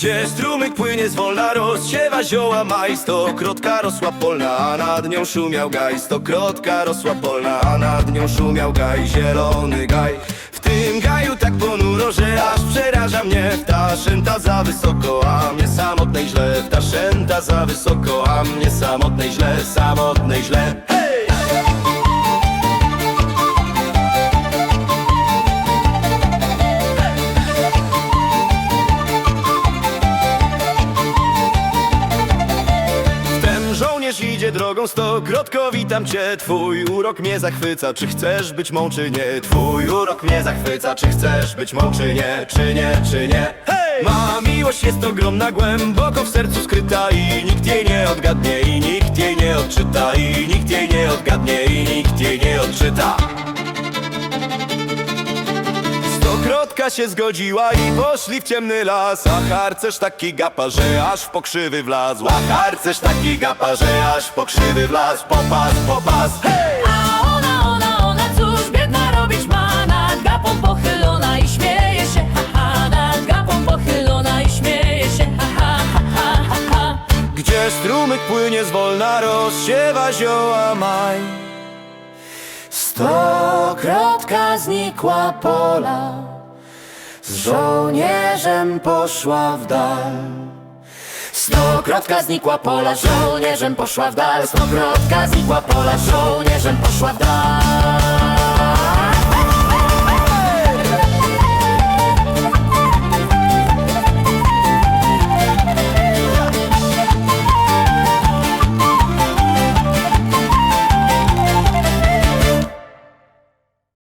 Gdzie strumyk płynie zwolna, rozsiewa zioła maj Stokrotka rosła polna, a nad nią szumiał gaj. Stokrotka rosła polna, a nad nią szumiał gaj. Zielony gaj. W tym gaju tak ponuro, że aż przeraża mnie. Ptaszęta za wysoko, a mnie samotnej źle. Ptaszęta za wysoko, a mnie samotnej źle. Samotnej źle żołnierz idzie drogą stokrotko, witam cię Twój urok mnie zachwyca, czy chcesz być mą, czy nie. Twój urok mnie zachwyca, czy chcesz być mą, czy nie. Czy nie, czy nie? Hej! Ma miłość jest ogromna, głęboko w sercu skryta I nikt jej nie odgadnie, i nikt jej nie odczyta I nikt jej nie odgadnie, i nikt jej nie odczyta Stokrotka się zgodziła i poszli w ciemny las. A harcerz taki gapa, że aż w pokrzywy wlazł. A harcerz taki gapa, że aż w pokrzywy wlazł. Popas, popas, hej! A ona, ona, ona cóż biedna robić ma? Nad gapą pochylona i śmieje się. Ha, ha, nad gapą pochylona i śmieje się. Ha, ha, ha, ha, ha, ha. Gdzie strumyk płynie zwolna, rozsiewa zioła maj. Stokrotka znikła pola Z żołnierzem poszła w dal. Stokrotka znikła pola, żołnierzem poszła w dal. Stokrotka znikła pola, żołnierzem poszła w dal